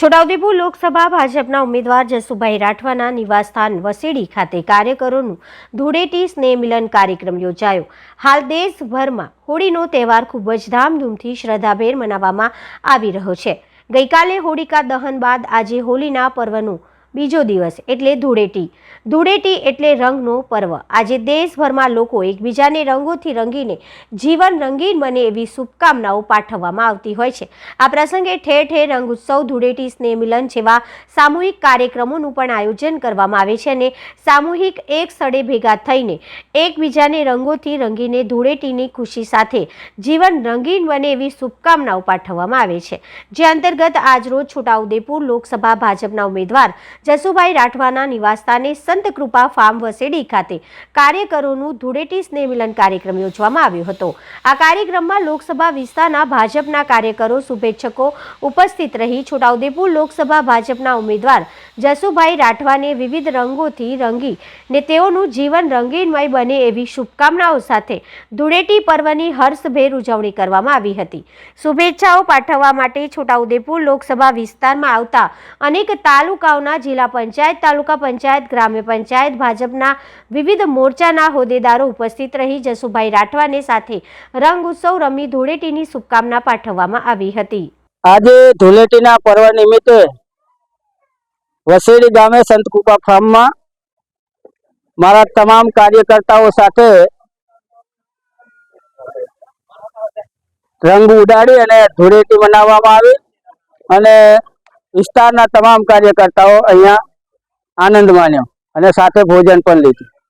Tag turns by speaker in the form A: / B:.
A: છોટાઉદેપુર લોકસભા ભાજપના ઉમેદવાર જસુભાઈ રાઠવાના નિવાસસ્થાન વસેડી ખાતે કાર્યકરોનું ધૂળેટી સ્નેહ મિલન કાર્યક્રમ યોજાયો. હાલ દેશભરમાં હોળીનો તહેવાર ખૂબ જ ધામધૂમથી શ્રદ્ધાભેર મનાવવામાં આવી રહ્યો છે. ગઈકાલે હોળિકા દહન બાદ આજે હોળીના પર્વનું બીજો દિવસ એટલે ધૂળેટી. ધૂળેટી એટલે રંગનો પર્વ. આજે દેશભરમાં લોકો એકબીજાને રંગોથી રંગીને જીવન રંગીન બને એવી શુભકામનાઓ પાઠવવામાં આવતી હોય છે. આ પ્રસંગે ઠેર ઠેર રંગ ઉત્સવ, ધૂળેટી, સ્નેહ મિલન જેવા સામૂહિક કાર્યક્રમોનું પણ આયોજન કરવામાં આવે છે અને સામૂહિક એક સ્થળે ભેગા થઈને એકબીજાને રંગોથી રંગીને ધૂળેટીની ખુશી સાથે જીવન રંગીન બને એવી શુભકામનાઓ પાઠવવામાં આવે છે. જે અંતર્ગત આજરોજ છોટાઉદેપુર લોકસભા ભાજપના ઉમેદવાર જસુભાઈ રાઠવાના નિવાસસ્થાને સંત કૃપા ફાર્મ વસેડી ખાતે કાર્યકરોનું ધૂળેટી સ્નેહ મિલન કાર્યક્રમ યોજવામાં આવ્યો હતો. આ કાર્યક્રમમાં લોકસભા વિસ્તારના ભાજપના કાર્યકરો, શુભેચ્છકો ઉપસ્થિત રહી છોટાઉદેપુર લોકસભા ભાજપના ઉમેદવાર જસુભાઈ રાઠવાને વિવિધ રંગોથી રંગી ને તેઓનું જીવન રંગીનમય બને એવી શુભકામનાઓ સાથે ધૂળેટી પર્વની હર્ષભેર ઉજવણી કરવામાં આવી હતી. શુભેચ્છાઓ પાઠવવા માટે છોટાઉદેપુર લોકસભા વિસ્તારમાં આવતા અનેક તાલુકાઓના જિલ્લા પંચાયત, તાલુકા પંચાયત, ગ્રામ્ય પંચાયત, ભાજપના વિવિધ મોરચાના હોદ્દેદારો ઉપસ્થિત રહી જસુભાઈ રાઠવાને સાથે રંગ ઉત્સવ રમી ધૂળેટીની શુભકામના પાઠવવામાં આવી હતી.
B: આજે ધૂળેટીના પર્વ નિમિત્તે વસેડી ગામે સંતકુપા ફાર્મમાં મારા તમામ કાર્યકર્તાઓ સાથે રંગ ઉડાડી અને ધૂળેટી મનાવવામાં આવી અને વિસ્તારના તમામ કાર્યકર્તાઓ અહીંયા આનંદ માન્યો અને સાથે ભોજન પણ લીધું.